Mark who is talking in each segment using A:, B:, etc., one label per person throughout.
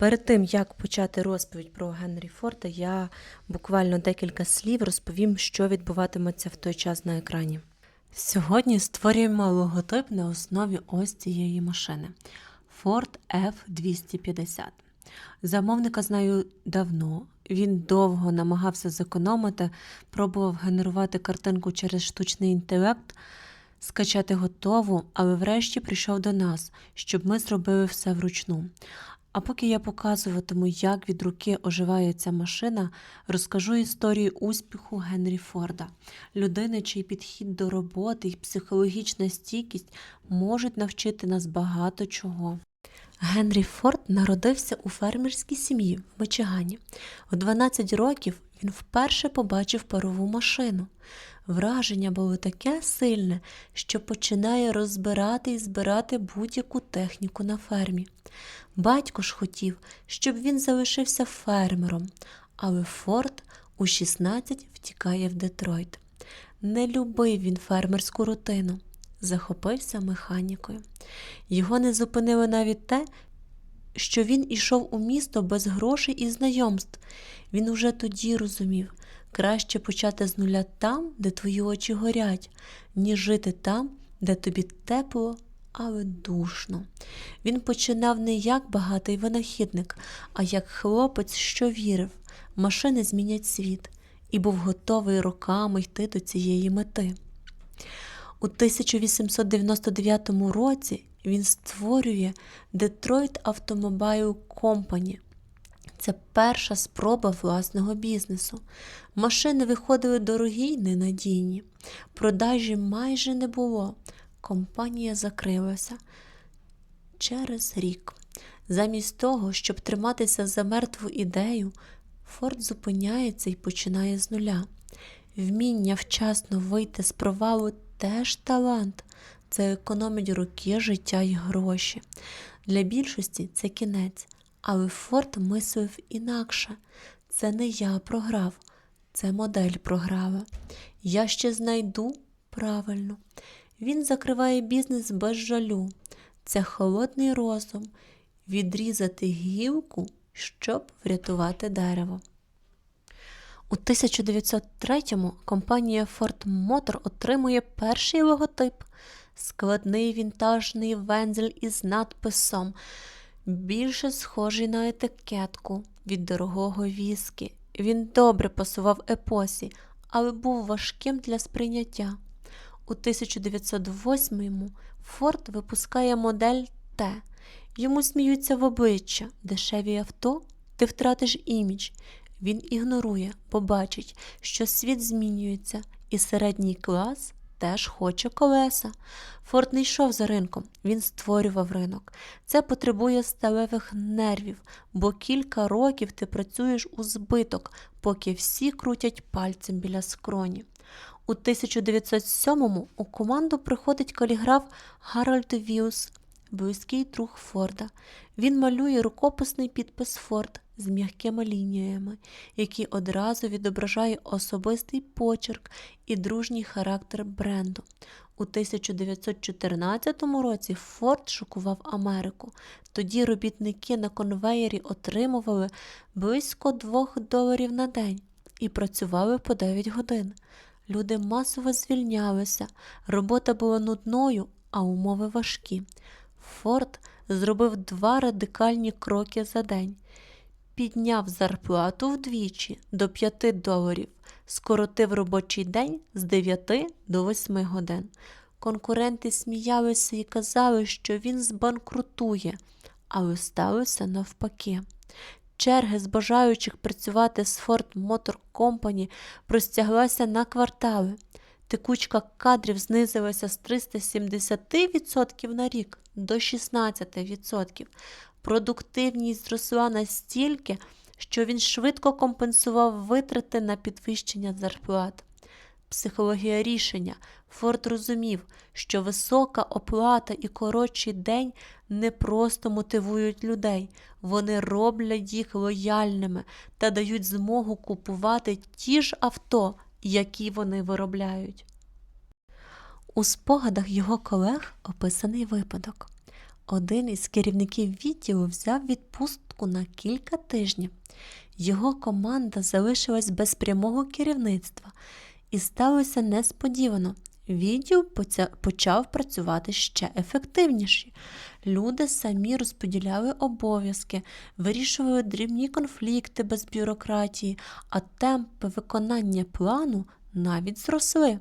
A: Перед тим, як почати розповідь про Генрі Форда, я буквально декілька слів розповім, що відбуватиметься в той час на екрані. Сьогодні створюємо логотип на основі ось цієї машини Ford F250. Замовника знаю давно. Він довго намагався зекономити, пробував генерувати картинку через штучний інтелект, скачати готову, але врешті прийшов до нас, щоб ми зробили все вручну. А поки я показуватиму, як від руки оживає ця машина, розкажу історію успіху Генрі Форда, людини, чий підхід до роботи і психологічна стійкість можуть навчити нас багато чого. Генрі Форд народився у фермерській сім'ї в Мичигані. У 12 років він вперше побачив парову машину. Враження було таке сильне, що починає розбирати і збирати будь-яку техніку на фермі. Батько ж хотів, щоб він залишився фермером, але Форд у 16 втікає в Детройт. Не любив він фермерську рутину, захопився механікою. Його не зупинило навіть те, що він ішов у місто без грошей і знайомств. Він уже тоді розумів, краще почати з нуля там, де твої очі горять, ніж жити там, де тобі тепло, але душно. Він починав не як багатий винахідник, а як хлопець, що вірив, машини змінять світ, і був готовий роками йти до цієї мети. У 1899 році він створює Detroit Automobile Company. Це перша спроба власного бізнесу. Машини виходили дорогі й ненадійні. Продажі майже не було. Компанія закрилася через рік. Замість того, щоб триматися за мертву ідею, Форд зупиняється і починає з нуля. Вміння вчасно вийти з провалу теж талант. Це економить роки, життя й гроші. Для більшості це кінець, але Форд мислив інакше. Це не я програв, це модель програла. Я ще знайду правильно. Він закриває бізнес без жалю. Це холодний розум відрізати гілку, щоб врятувати дерево. У 1903-му компанія Ford Motor отримує перший логотип складний вінтажний вензель із надписом, більше схожий на етикетку від дорогого віскі. Він добре пасував епосі, але був важким для сприйняття. У 1908-му Форд випускає модель Т. Йому сміються в обличчя, дешеві авто, ти втратиш імідж. Він ігнорує, бо бачить, що світ змінюється, і середній клас теж хоче колеса. Форд не йшов за ринком, він створював ринок. Це потребує сталевих нервів, бо кілька років ти працюєш у збиток, поки всі крутять пальцем біля скроні. У 1907-му у команду приходить каліграф Гарольд Віус, близький друг Форда. Він малює рукописний підпис Форд з м'якими лініями, який одразу відображає особистий почерк і дружній характер бренду. У 1914 році Форд шокував Америку. Тоді робітники на конвеєрі отримували близько 2 доларів на день і працювали по 9 годин. Люди масово звільнялися, робота була нудною, а умови важкі. Форд зробив два радикальні кроки за день. Підняв зарплату вдвічі до 5 доларів, скоротив робочий день з 9 до 8 годин. Конкуренти сміялися і казали, що він збанкрутує, але сталося навпаки. Черги з бажаючих працювати з Ford Motor Company простяглася на квартали. Текучка кадрів знизилася з 370% на рік до 16%. Продуктивність зросла настільки, що він швидко компенсував витрати на підвищення зарплат. Психологія рішення. Форд розумів, що висока оплата і коротший день не просто мотивують людей, вони роблять їх лояльними та дають змогу купувати ті ж авто, які вони виробляють. У спогадах його колег описаний випадок. Один із керівників відділу взяв відпустку на кілька тижнів. Його команда залишилась без прямого керівництва, і сталося несподівано. Відділ почав працювати ще ефективніше. Люди самі розподіляли обов'язки, вирішували дрібні конфлікти без бюрократії, а темпи виконання плану навіть зросли.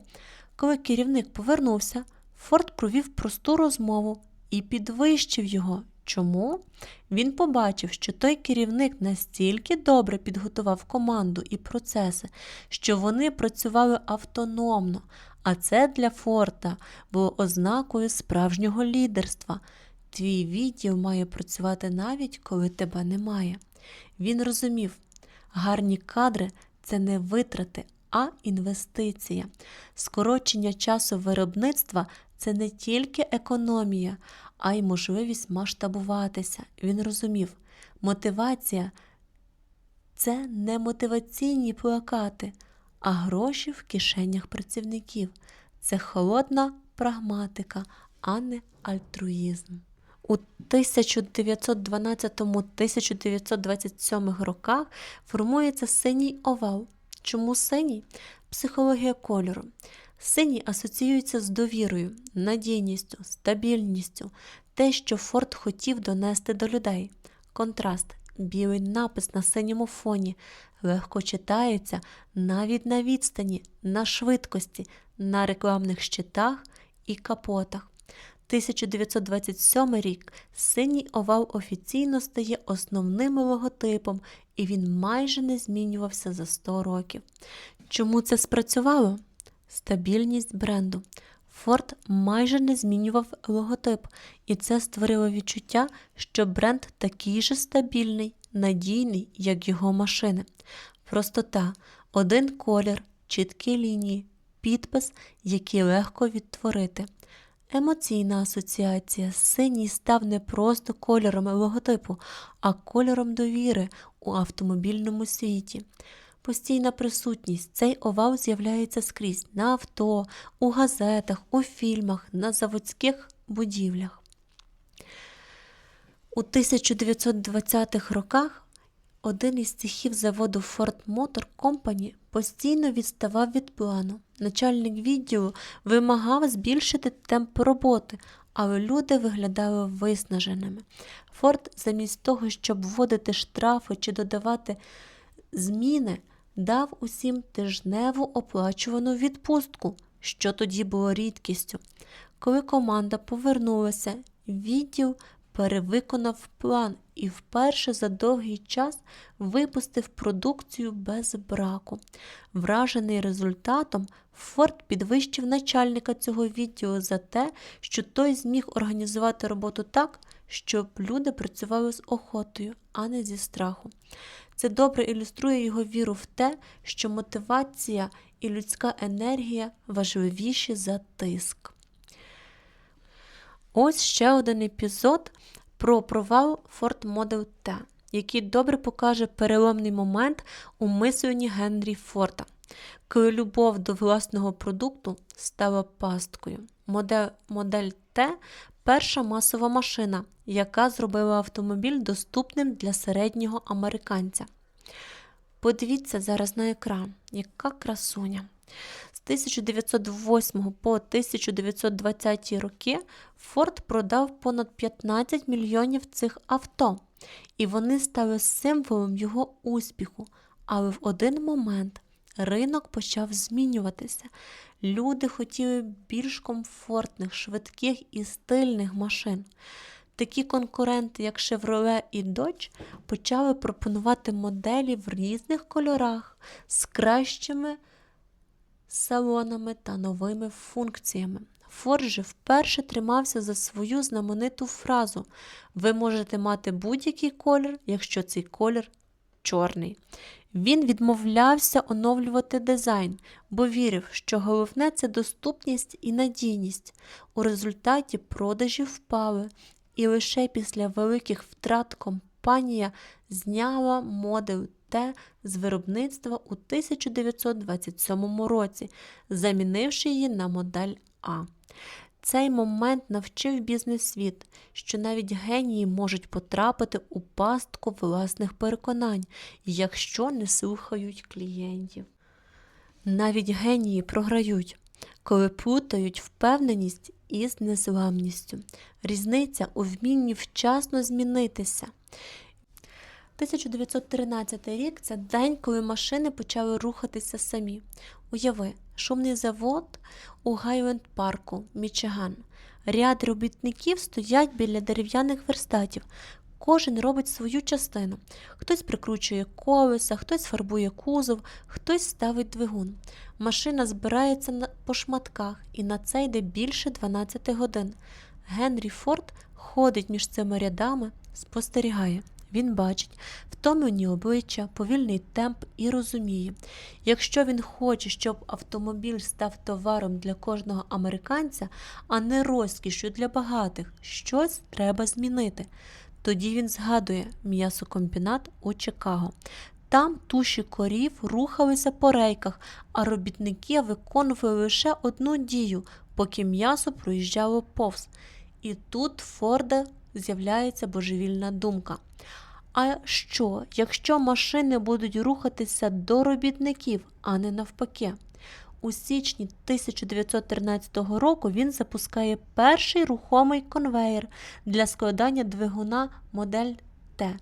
A: Коли керівник повернувся, Форд провів просту розмову і підвищив його. Чому? Він побачив, що той керівник настільки добре підготував команду і процеси, що вони працювали автономно, а це для Форта було ознакою справжнього лідерства. Твій відділ має працювати навіть коли тебе немає. Він розумів, гарні кадри це не витрати, а інвестиція. Скорочення часу виробництва це не тільки економія, а й можливість масштабуватися. Він розумів, мотивація це не мотиваційні плакати, а гроші в кишенях працівників. Це холодна прагматика, а не альтруїзм. У 1912-1927 роках формується синій овал. Чому синій? Психологія кольору. Синій асоціюється з довірою, надійністю, стабільністю, те, що Форд хотів донести до людей. Контраст, білий напис на синьому фоні, легко читається навіть на відстані, на швидкості, на рекламних щитах і капотах. 1927 рік синій овал офіційно стає основним логотипом, і він майже не змінювався за 100 років. Чому це спрацювало? Стабільність бренду. Форд майже не змінював логотип, і це створило відчуття, що бренд такий же стабільний, надійний, як його машини. Простота, один колір, чіткі лінії, підпис, який легко відтворити. Емоційна асоціація. Синій став не просто кольором логотипу, а кольором довіри у автомобільному світі. Постійна присутність. Цей овал з'являється скрізь на авто, у газетах, у фільмах, на заводських будівлях. У 1920-х роках один із цехів заводу Ford Motor Company постійно відставав від плану. Начальник відділу вимагав збільшити темп роботи, але люди виглядали виснаженими. Форд, замість того, щоб вводити штрафи чи додавати зміни, дав усім тижневу оплачувану відпустку, що тоді було рідкістю. Коли команда повернулася, відділ перевиконав план і вперше за довгий час випустив продукцію без браку. Вражений результатом, Форд підвищив начальника цього відділу за те, що той зміг організувати роботу так, щоб люди працювали з охотою, а не зі страху. Це добре ілюструє його віру в те, що мотивація і людська енергія важливіші за тиск. Ось ще один епізод про провал Ford Model T, який добре покаже переломний момент у мисленні Генрі Форда, коли любов до власного продукту стала пасткою. Модель, модель Т перша масова машина, яка зробила автомобіль доступним для середнього американця. Подивіться зараз на екран, яка красуня. З 1908 по 1920 роки Форд продав понад 15 мільйонів цих авто, і вони стали символом його успіху. Але в один момент ринок почав змінюватися. Люди хотіли більш комфортних, швидких і стильних машин. Такі конкуренти, як Chevrolet і Dodge, почали пропонувати моделі в різних кольорах з кращими салонами та новими функціями. Форд же вперше тримався за свою знамениту фразу: ви можете мати будь-який колір, якщо цей колір чорний. Він відмовлявся оновлювати дизайн, бо вірив, що головне це доступність і надійність. У результаті продажі впали, і лише після великих втрат компанія зняла модель Т з виробництва у 1927 році, замінивши її на модель А. Цей момент навчив бізнес-світ, що навіть генії можуть потрапити у пастку власних переконань, якщо не слухають клієнтів. Навіть генії програють, коли плутають впевненість із незламністю. Різниця у вмінні вчасно змінитися. 1913 рік це день, коли машини почали рухатися самі. Уяви, шумний завод у Гайленд парку, Мічиган. Ряд робітників стоять біля дерев'яних верстатів. Кожен робить свою частину. Хтось прикручує колеса, хтось фарбує кузов, хтось ставить двигун. Машина збирається по шматках, і на це йде більше 12 годин. Генрі Форд ходить між цими рядами, спостерігає. Він бачить втомлені обличчя, повільний темп і розуміє, якщо він хоче, щоб автомобіль став товаром для кожного американця, а не розкішю для багатих, щось треба змінити. Тоді він згадує м'ясокомбінат у Чикаго. Там туші корів рухалися по рейках, а робітники виконували лише одну дію, поки м'ясо проїжджало повз. І тут Форда з'являється божевільна думка. А що, якщо машини будуть рухатися до робітників, а не навпаки? У січні 1913 року він запускає перший рухомий конвеєр для складання двигуна модель Т.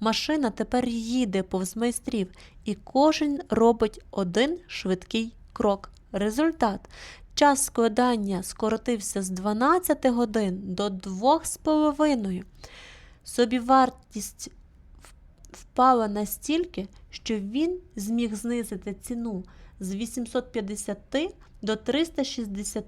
A: Машина тепер їде повз майстрів, і кожен робить один швидкий крок. Результат. Час складання скоротився з 12 годин до 2,5. Собівартість впала настільки, що він зміг знизити ціну з 850 до 360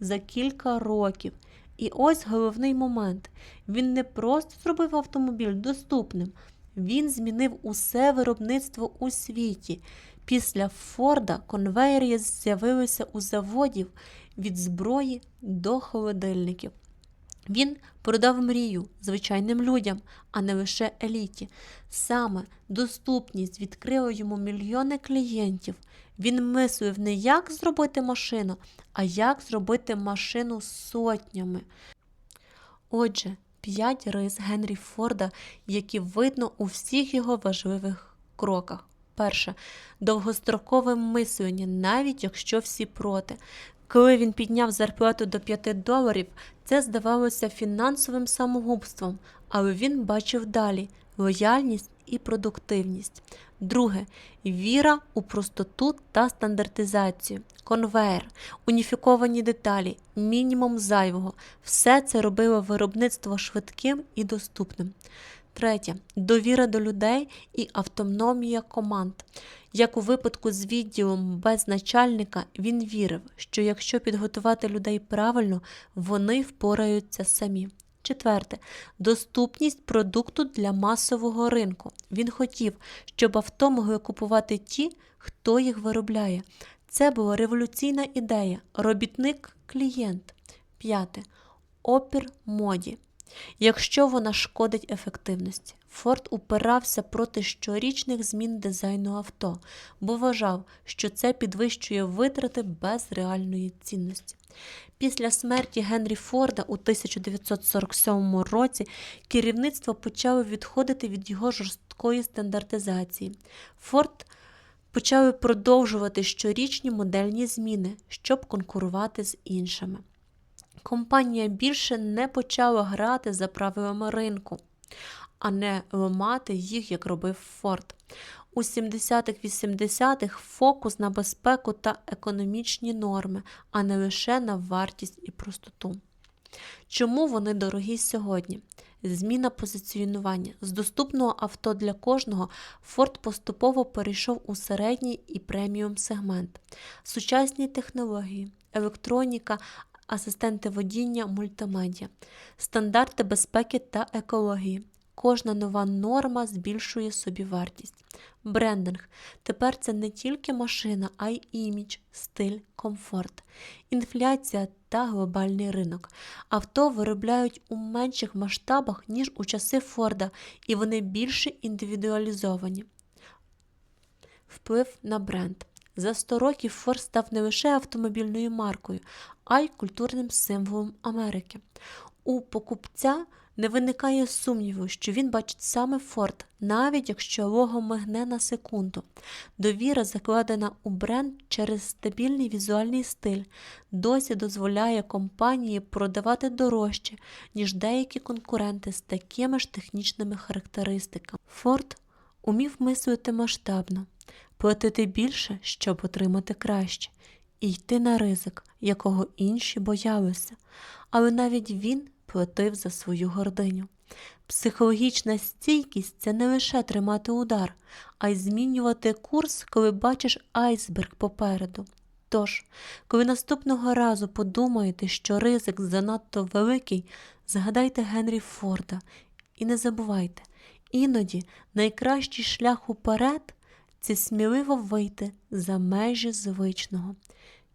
A: за кілька років. І ось головний момент. Він не просто зробив автомобіль доступним, він змінив усе виробництво у світі. Після Форда конвеєри з'явилися у заводів від зброї до холодильників. Він продав мрію звичайним людям, а не лише еліті. Саме доступність відкрила йому мільйони клієнтів. Він мислив не як зробити машину, а як зробити машину сотнями. Отже, п'ять рис Генрі Форда, які видно у всіх його важливих кроках. Перше довгострокове мислення, навіть якщо всі проти. Коли він підняв зарплату до 5 доларів, це здавалося фінансовим самогубством, але він бачив далі лояльність і продуктивність. Друге віра у простоту та стандартизацію, конвейер, уніфіковані деталі, мінімум зайвого. Все це робило виробництво швидким і доступним. Третє довіра до людей і автономія команд. Як у випадку з відділом без начальника, він вірив, що якщо підготувати людей правильно, вони впораються самі. Четверте доступність продукту для масового ринку. Він хотів, щоб авто могли купувати ті, хто їх виробляє. Це була революційна ідея. Робітник клієнт. П'яте опір моді. Якщо вона шкодить ефективності, Форд упирався проти щорічних змін дизайну авто, бо вважав, що це підвищує витрати без реальної цінності. Після смерті Генрі Форда у 1947 році керівництво почало відходити від його жорсткої стандартизації. Форд почали продовжувати щорічні модельні зміни, щоб конкурувати з іншими. Компанія більше не почала грати за правилами ринку, а не ламати їх, як робив Форд. У 70-х-80-х фокус на безпеку та економічні норми, а не лише на вартість і простоту. Чому вони дорогі сьогодні? Зміна позиціонування. З доступного авто для кожного Форд поступово перейшов у середній і преміум сегмент. Сучасні технології, електроніка, асистенти водіння, мультимедіа, стандарти безпеки та екології. Кожна нова норма збільшує собівартість. Брендинг. Тепер це не тільки машина, а й імідж, стиль, комфорт, інфляція та глобальний ринок. Авто виробляють у менших масштабах, ніж у часи Форда, і вони більше індивідуалізовані. Вплив на бренд. За 100 років Форд став не лише автомобільною маркою, а й культурним символом Америки. У покупця не виникає сумніву, що він бачить саме Форд, навіть якщо лого мигне на секунду. Довіра, закладена у бренд через стабільний візуальний стиль, досі дозволяє компанії продавати дорожче, ніж деякі конкуренти з такими ж технічними характеристиками. Форд умів мислити масштабно, платити більше, щоб отримати краще, і йти на ризик, якого інші боялися. Але навіть він платив за свою гординю. Психологічна стійкість це не лише тримати удар, а й змінювати курс, коли бачиш айсберг попереду. Тож, коли наступного разу подумаєте, що ризик занадто великий, згадайте Генрі Форда і не забувайте, іноді найкращий шлях уперед це сміливо вийти за межі звичного.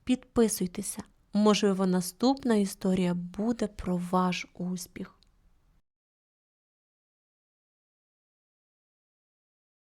A: Підписуйтеся, можливо, наступна історія буде про ваш успіх.